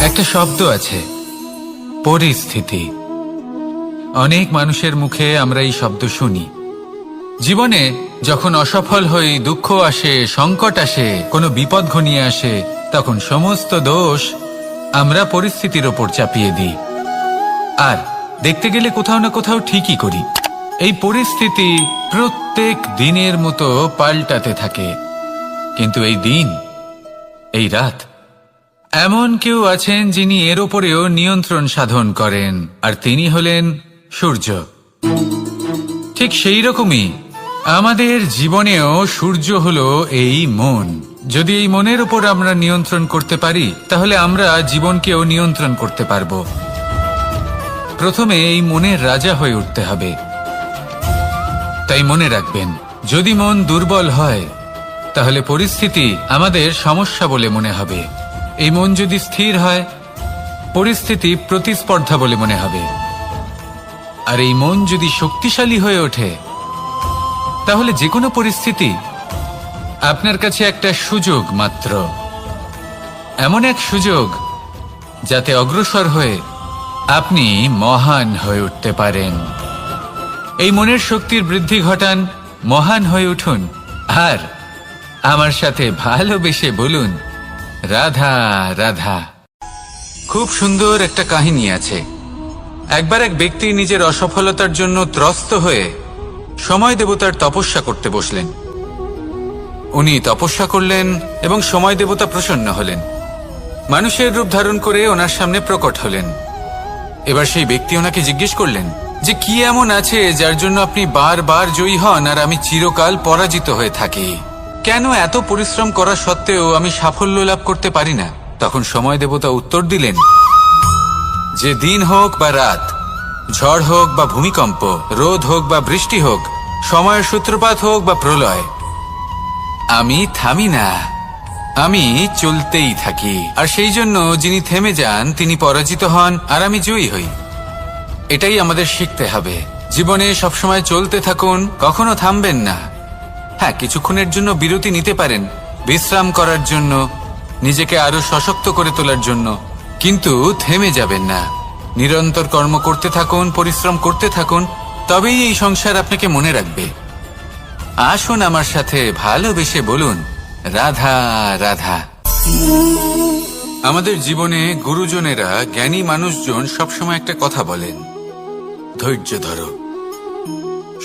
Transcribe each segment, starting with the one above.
একটা শব্দ আছে। পরিস্থিতি। অনেক মানুষের মুখে আমরা এই শব্দ শুনি। জীবনে যখন অসফল হই, দুঃখ আসে, সংকট আসে, কোনো বিপদ ঘনিয়ে আসে, তখন সমস্ত দোষ আমরা পরিস্থিতির ওপর চাপিয়ে দিই। আর দেখতে গেলে কোথাও না কোথাও ঠিকই করি। এই পরিস্থিতি প্রত্যেক দিনের মতো পাল্টাতে থাকে। কিন্তু এই দিন, এই রাত এমন কেউ আছেন যিনি এর ওপরেও নিয়ন্ত্রণ সাধন করেন, আর তিনি হলেন সূর্য। ঠিক সেই রকমই আমাদের জীবনেও সূর্য হলো এই মন। যদি এই মনের উপর আমরা নিয়ন্ত্রণ করতে পারি, তাহলে আমরা জীবনকেও নিয়ন্ত্রণ করতে পারব। প্রথমে এই মনের রাজা হয়ে উঠতে হবে। তাই মনে রাখবেন, যদি মন দুর্বল হয়, তাহলে পরিস্থিতি আমাদের সমস্যা বলে মনে হবে। এই মন যদি স্থির হয়, পরিস্থিতি প্রতিস্পর্ধা বলে মনে হবে। আর এই মন যদি শক্তিশালী হয়ে ওঠে, তাহলে যে কোনো পরিস্থিতি আপনার কাছে একটা সুযোগ মাত্র। এমন এক সুযোগ যাতে অগ্রসর হয়ে আপনি মহান হয়ে উঠতে পারেন। এই মনের শক্তির বৃদ্ধি ঘটান, মহান হয়ে উঠুন। আর আমার সাথে ভালোবেসে বলুন রাধা রাধা। খুব সুন্দর একটা কাহিনী আছে। একবার এক ব্যক্তি নিজের অসফলতার জন্য ত্রস্ত হয়ে সময় দেবতার তপস্যা করতে বসলেন। উনি তপস্যা করলেন এবং সময় দেবতা প্রসন্ন হলেন। মানুষের রূপ ধারণ করে ওনার সামনে প্রকট হলেন। এবার সেই ব্যক্তি ওনাকে জিজ্ঞেস করলেন যে, কি এমন আছে যার জন্য আপনি বারবার জয়ী হন আর আমি চিরকাল পরাজিত হয়ে থাকি? কেন এত পরিশ্রম করা সত্ত্বেও আমি সাফল্য লাভ করতে পারি না? তখন সময় দেবতা উত্তর দিলেন, যে দিন হোক বা রাত, ঝড় হোক বা ভূমিকম্প, রোদ হোক বা বৃষ্টি হোক, সময়ের সূত্রপাত হোক বা প্রলয়, আমি থামি না। আমি চলতেই থাকি। আর সেই জন্য যিনি থেমে যান, তিনি পরাজিত হন, আর আমি জয়ী হই। এটাই আমাদের শিখতে হবে। জীবনে সবসময় চলতে থাকুন, কখনো থামবেন না। হ্যাঁ কিছুক্ষণের জন্য বিরতি নিতে পারেন। বিশ্রাম করার জন্য, নিজেকে আরও সশক্ত করে তোলার জন্য। কিন্তু থেমে যাবেন না। নিরন্তর কর্ম করতে থাকুন, পরিশ্রম করতে থাকুন, তবেই এই সংসার আপনাকে মনে রাখবে। আসুন আমার সাথে ভালোবেসে বলুন, রাধা রাধা। আমাদের জীবনে গুরুজনেরা জ্ঞানী মানুষজন সবসময় একটা কথা বলেন, ধৈর্য ধরো।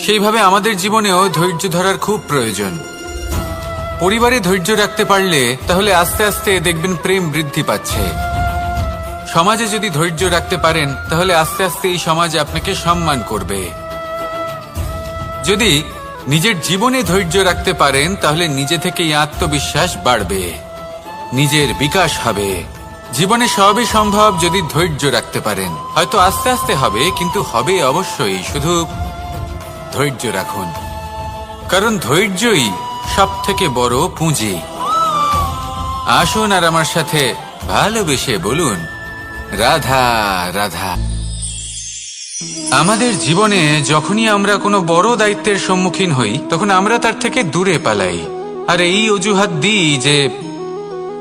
সেইভাবে আমাদের জীবনেও ধৈর্য ধরার খুব প্রয়োজন। পরিবারে ধৈর্য রাখতে পারলে তাহলে আস্তে আস্তে দেখবেন প্রেম বৃদ্ধি পাচ্ছে। সমাজে যদি ধৈর্য রাখতে পারেন, তাহলে আস্তে আস্তে এই সমাজ আপনাকে সম্মান করবে। যদি নিজের জীবনে ধৈর্য রাখতে পারেন, তাহলে নিজে থেকেই আত্মবিশ্বাস বাড়বে। নিজের বিকাশ হবে। জীবনে সবই সম্ভব যদি ধৈর্য রাখতে পারেন। হয়তো আস্তে আস্তে হবে, কিন্তু হবে অবশ্যই। শুধু ধৈর্য রাখুন। কারণ ধৈর্যই সব থেকে বড় পুঁজি। আসুন আর আমার সাথে ভালোবেসে বলুন, রাধা রাধা। আমাদের জীবনে যখনই আমরা কোনো বড় দায়িত্বের সম্মুখীন হই, তখন আমরা তার থেকে দূরে পালাই। আর এই অজুহাত দিই যে,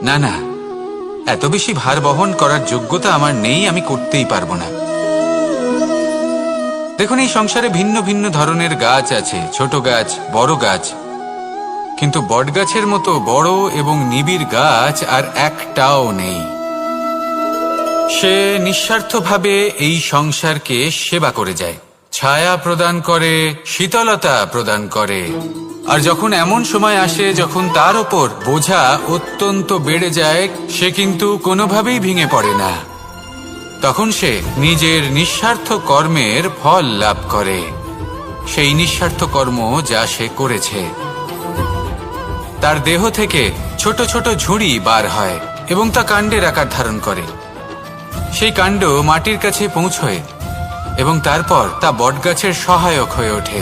না না, এত বেশি ভার বহন করার যোগ্যতা আমার নেই, আমি করতেই পারব না। দেখুন, এই সংসারে ভিন্ন ভিন্ন ধরনের গাছ আছে, ছোট গাছ, বড় গাছ। কিন্তু বটগাছের মতো বড় এবং নিবিড় গাছ আর একটাও নেই। সে নিঃস্বার্থভাবে এই সংসারকে সেবা করে যায়। ছায়া প্রদান করে, শীতলতা প্রদান করে। আর যখন এমন সময় আসে যখন তার ওপর বোঝা অত্যন্ত বেড়ে যায়, সে কিন্তু কোনোভাবেই ভেঙে পড়ে না। তখন সে নিজের নিঃস্বার্থ কর্মের ফল লাভ করে। সেই নিঃস্বার্থ কর্ম যা সে করেছে। তার দেহ থেকে ছোট ছোট ঝুড়ি বার হয় এবং তা কাণ্ডের আকার ধারণ করে। সেই কাণ্ড মাটির কাছে পৌঁছয় এবং তারপর তা বটগাছের সহায়ক হয়ে ওঠে।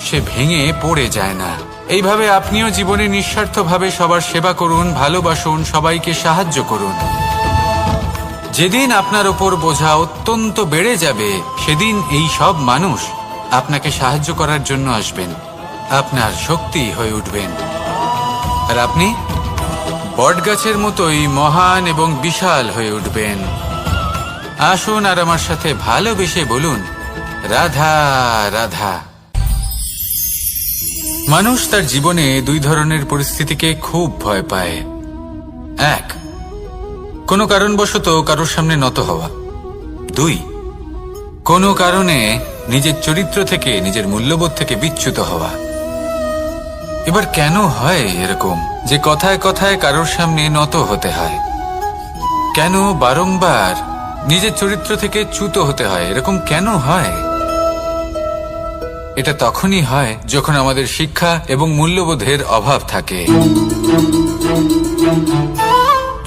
সে ভেঙে পড়ে যায় না। এইভাবে আপনিও জীবনে নিঃস্বার্থভাবে সবার সেবা করুন, ভালোবাসুন, সবাইকে সাহায্য করুন। যেদিন আপনার ওপর বোঝা অত্যন্ত বেড়ে যাবে, সেদিন এই সব মানুষ আপনাকে সাহায্য করার জন্য আসবেন। আপনার শক্তি হয়ে উঠবেন। আর আপনি বটগাছের মতোই মহান এবং বিশাল হয়ে উঠবেন। আসুন আর আমার সাথে ভালোবেসে বলুন, রাধা রাধা। মানুষ তার জীবনে দুই ধরনের পরিস্থিতিকে খুব ভয় পায়। এক কোনো কারণবশত কারোর সামনে নত হওয়া। দুই, কোনো কারণে নিজের চরিত্র থেকে, নিজের মূল্যবোধ থেকে বিচ্যুত হওয়া। এবার কেন হয় এরকম যে কথায় কথায় কারোর সামনে নত হতে হয়? কেন বারংবার নিজের চরিত্র থেকে চ্যুত হতে হয়? এরকম কেন হয়? এটা তখনই হয় যখন আমাদের শিক্ষা এবং মূল্যবোধের অভাব থাকে।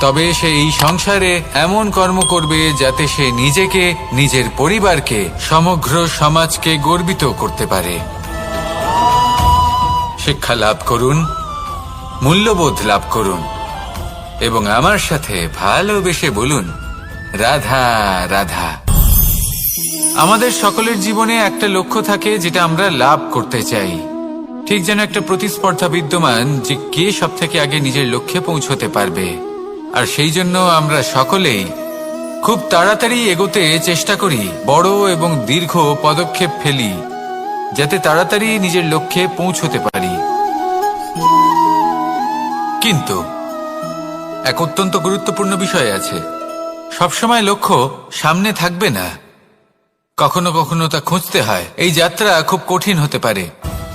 তবে সে এই সংসারে এমন কর্ম করবে যাতে সে নিজেকে, নিজের পরিবারকে, সমগ্র সমাজকে গর্বিত করতে পারে। শিক্ষা লাভ করুন, মূল্যবোধ লাভ করুন, এবং আমার সাথে ভালোবেসে বলুন, রাধা রাধা। আমাদের সকলের জীবনে একটা লক্ষ্য থাকে যেটা আমরা লাভ করতে চাই। ঠিক যেন একটা প্রতিস্পর্ধা বিদ্যমান যে কে সব থেকে আগে নিজের লক্ষ্যে পৌঁছতে পারবে। আর সেই জন্য আমরা সকলেই খুব তাড়াতাড়ি এগোতে চেষ্টা করি, বড় এবং দীর্ঘ পদক্ষেপ ফেলি, যাতে তাড়াতাড়ি নিজের লক্ষ্যে পৌঁছতে পারি। কিন্তু এক অত্যন্ত গুরুত্বপূর্ণ বিষয় আছে। সবসময় লক্ষ্য সামনে থাকবে না। কখনো কখনো তা খুঁজতে হয়। এই যাত্রা খুব কঠিন হতে পারে।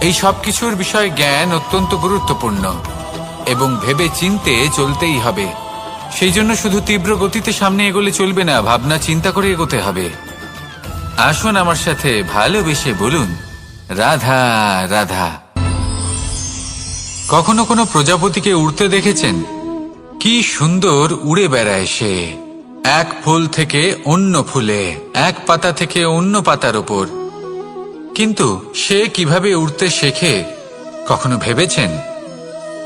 এই সব কিছুর বিষয়ে জ্ঞান অত্যন্ত গুরুত্বপূর্ণ এবং ভেবে চিনতে চলতেই হবে। সেই জন্য শুধু তীব্র গতিতে সামনে এগোলে চলবে না, ভাবনা চিন্তা করে এগোতে হবে। আসুন আমার সাথে ভালোবেসে বলুন, রাধা রাধা। কখনো কোনো প্রজাপতিকে উড়তে দেখেছেন? কি সুন্দর উড়ে বেড়ায় সে। এক ফুল থেকে অন্য ফুলে, এক পাতা থেকে অন্য পাতার ওপর কিন্তু সে কীভাবে উড়তে শেখে, কখনো ভেবেছেন?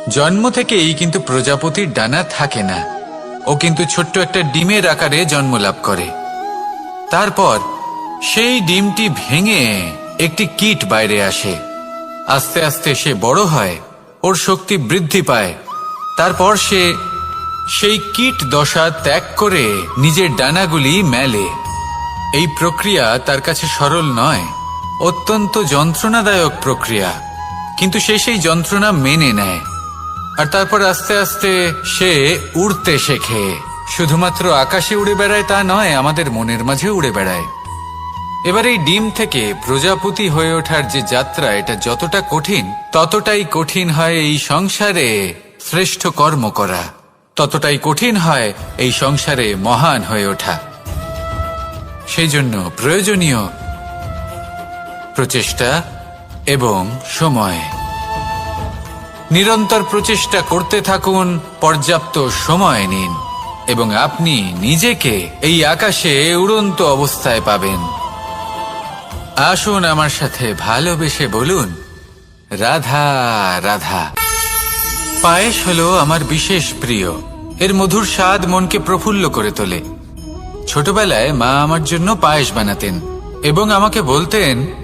জন্ম থেকেই কিন্তু প্রজাপতির ডানা থাকে না। ও কিন্তু ছোট্ট একটা ডিমের আকারে জন্ম লাভ করে। তারপর সেই ডিমটি ভেঙে একটি কীট বাইরে আসে। আস্তে আস্তে সে বড় হয়, ওর শক্তি বৃদ্ধি পায়। তারপর সে সেই কীট দশা ত্যাগ করে নিজের ডানাগুলি মেলে। এই প্রক্রিয়া তার কাছে সরল নয়। অত্যন্ত যন্ত্রণাদায়ক প্রক্রিয়া। কিন্তু সে সেই যন্ত্রণা মেনে নেয়। আর তারপর আস্তে আস্তে সে উড়তে শেখে। শুধুমাত্র আকাশে উড়ে বেড়ায় তা নয়, আমাদের মনের মাঝে উড়ে বেড়ায়। এবার এই ডিম থেকে প্রজাপতি হয়ে ওঠার যে যাত্রা, এটা যতটা কঠিন, ততটাই কঠিন হয় এই সংসারে শ্রেষ্ঠ কর্ম করা। ততটাই কঠিন হয় এই সংসারে মহান হয়ে ওঠা। সেই জন্য প্রয়োজনীয় প্রচেষ্টা এবং সময়। নিরন্তর প্রচেষ্টা করতে থাকুন, পর্যাপ্ত সময় নিন এবং আপনি নিজেকে এই আকাশে উড়ন্ত অবস্থায় পাবেন। আসুন আমার সাথে ভালোবেসে বলুন, রাধা রাধা। পায়েস হলো আমার বিশেষ প্রিয়। এর মধুর স্বাদ মনকে প্রফুল্ল করে তোলে। ছোটবেলায় মা আমার জন্য পায়েস বানাতেন এবং আমাকে বলতেন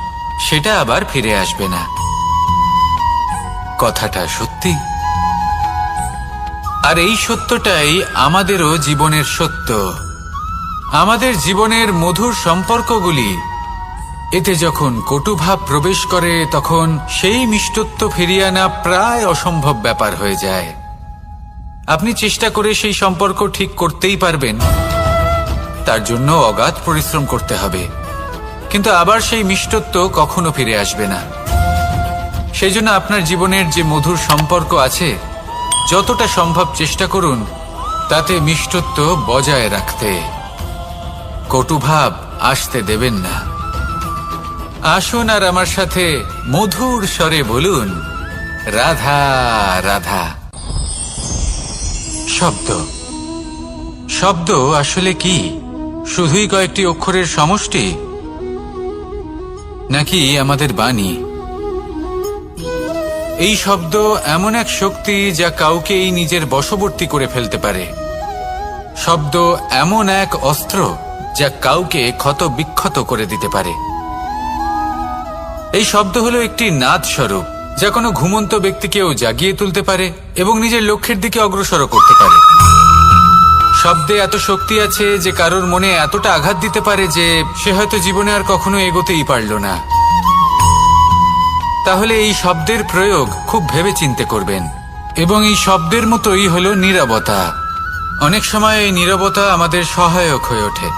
সেটা আবার ফিরে আসবে না। কথাটা সত্যি। আর এই সত্যটাই আমাদেরও জীবনের সত্য। আমাদের জীবনের মধুর সম্পর্কগুলি, এতে যখন কটুভাব প্রবেশ করে, তখন সেই মিষ্টত্ব ফিরিয়ে আনা প্রায় অসম্ভব ব্যাপার হয়ে যায়। আপনি চেষ্টা করে সেই সম্পর্ক ঠিক করতেই পারবেন। তার জন্য অগাধ পরিশ্রম করতে হবে। কিন্তু আবার সেই মিষ্টত্ব কখনো ফিরে আসবে না। সেই জন্য আপনার জীবনের যে মধুর সম্পর্ক আছে, যতটা সম্ভব চেষ্টা করুন, তাতে মিষ্টত্ব বজায় রাখতে। কটুভাব আসতে দেবেন না। আসুন আর আমার সাথে মধুর স্বরে বলুন, রাধা রাধা। শব্দ। শব্দ আসলে কি? শুধুই কয়েকটি অক্ষরের সমষ্টি? নাকি আমাদের বাণী? এই শব্দ এমন এক শক্তি যা কাউকেই নিজের বশবর্তী করে ফেলতে পারে। শব্দ এমন এক অস্ত্র যা কাউকে ক্ষত বিক্ষত করে দিতে পারে। এই শব্দ হলো একটি নাদ স্বরূপ যা কোনো ঘুমন্ত ব্যক্তিকেও জাগিয়ে তুলতে পারে এবং নিজের লক্ষ্যের দিকে অগ্রসর করতে পারে। শব্দে এত শক্তি আছে যে কারোর মনে এতটা আঘাত দিতে পারে যে সে হয়তো জীবনে আর কখনো এগোতেই পারল না। তাহলে এই শব্দের প্রয়োগ খুব ভেবে চিন্তে করবেন। এবং এই শব্দের মতোই হল নীরবতা। অনেক সময় এই নীরবতা আমাদের সহায়ক হয়ে ওঠে।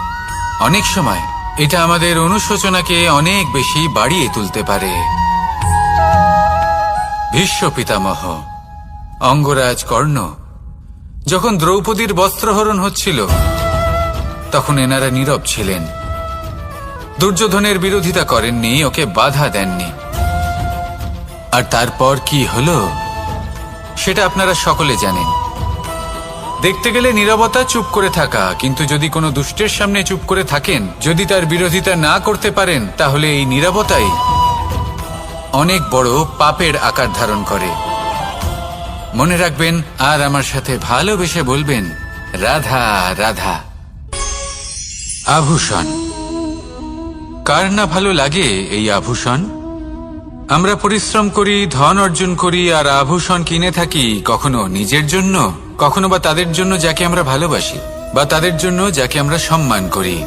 অনেক সময় এটা আমাদের অনুশোচনাকে অনেক বেশি বাড়িয়ে তুলতে পারে। ভীষ্ম পিতামহ, অঙ্গরাজ কর্ণ যখন দ্রৌপদীর বস্ত্রহরণ হচ্ছিল, তখন এনারা নীরব ছিলেন। দুর্যোধনের বিরোধিতা করেননি, ওকে বাধা দেননি। আর তারপর কি হলো, সেটা আপনারা সকলে জানেন। দেখতে গেলে নীরবতা চুপ করে থাকা, কিন্তু যদি কোনো দুষ্টের সামনে চুপ করে থাকেন, যদি তার বিরোধিতা না করতে পারেন, তাহলে এই নীরবতাই অনেক বড় পাপের আকার ধারণ করে। মনে রাখবেন, আর আমার সাথে ভালোবেসে বলবেন, রাধা রাধা। আভূষণ। কার না ভালো লাগে এই আভূষণ? আমরা পরিশ্রম করি, ধন অর্জন করি, আর আভূষণ কিনে থাকি কখনো নিজের জন্য, কখনো বা তাদের জন্য যাকে আমরা ভালোবাসি, বা তাদের জন্য যাকে আমরা সম্মান করি।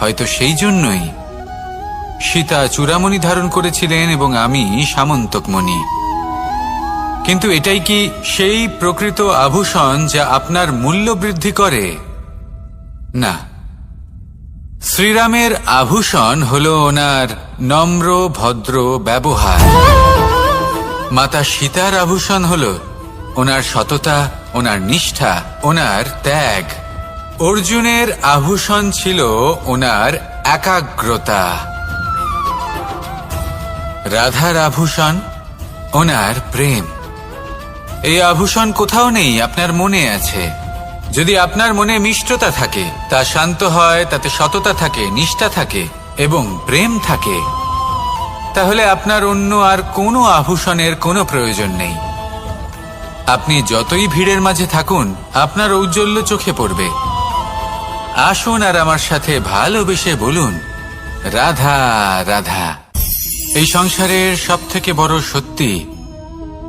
হয়তো সেই জন্যই সীতা চূড়ামণি ধারণ করেছিলেন এবং আমি সামন্তকমণি। কিন্তু এটাই কি সেই প্রকৃত আভূষণ যা আপনার মূল্য বৃদ্ধি করে? না। শ্রীরামের আভূষণ হল ওনার নম্র, ভদ্র ব্যবহার। মাতা সীতার আভূষণ হল ওনার সততা, ওনার নিষ্ঠা, ওনার ত্যাগ। অর্জুনের আভূষণ ছিল ওনার একাগ্রতা। রাধার আভূষণ, ওনার প্রেম। এই আভূষণ কোথাও নেই, আপনার মনে আছে। যদি আপনার মনে মিষ্টতা থাকে, তা শান্ত হয়, তাতে সততা থাকে, নিষ্ঠা থাকে, এবং প্রেম থাকে, তাহলে আপনার অন্য আর কোনো আভূষণের কোনো প্রয়োজন নেই। আপনি যতই ভিড়ের মাঝে থাকুন, আপনার ঔজ্জ্বল্য চোখে পড়বে। আসুন আর আমার সাথে ভালোবেসে বলুন, রাধা রাধা। এই সংসারের সব থেকে বড় সত্যি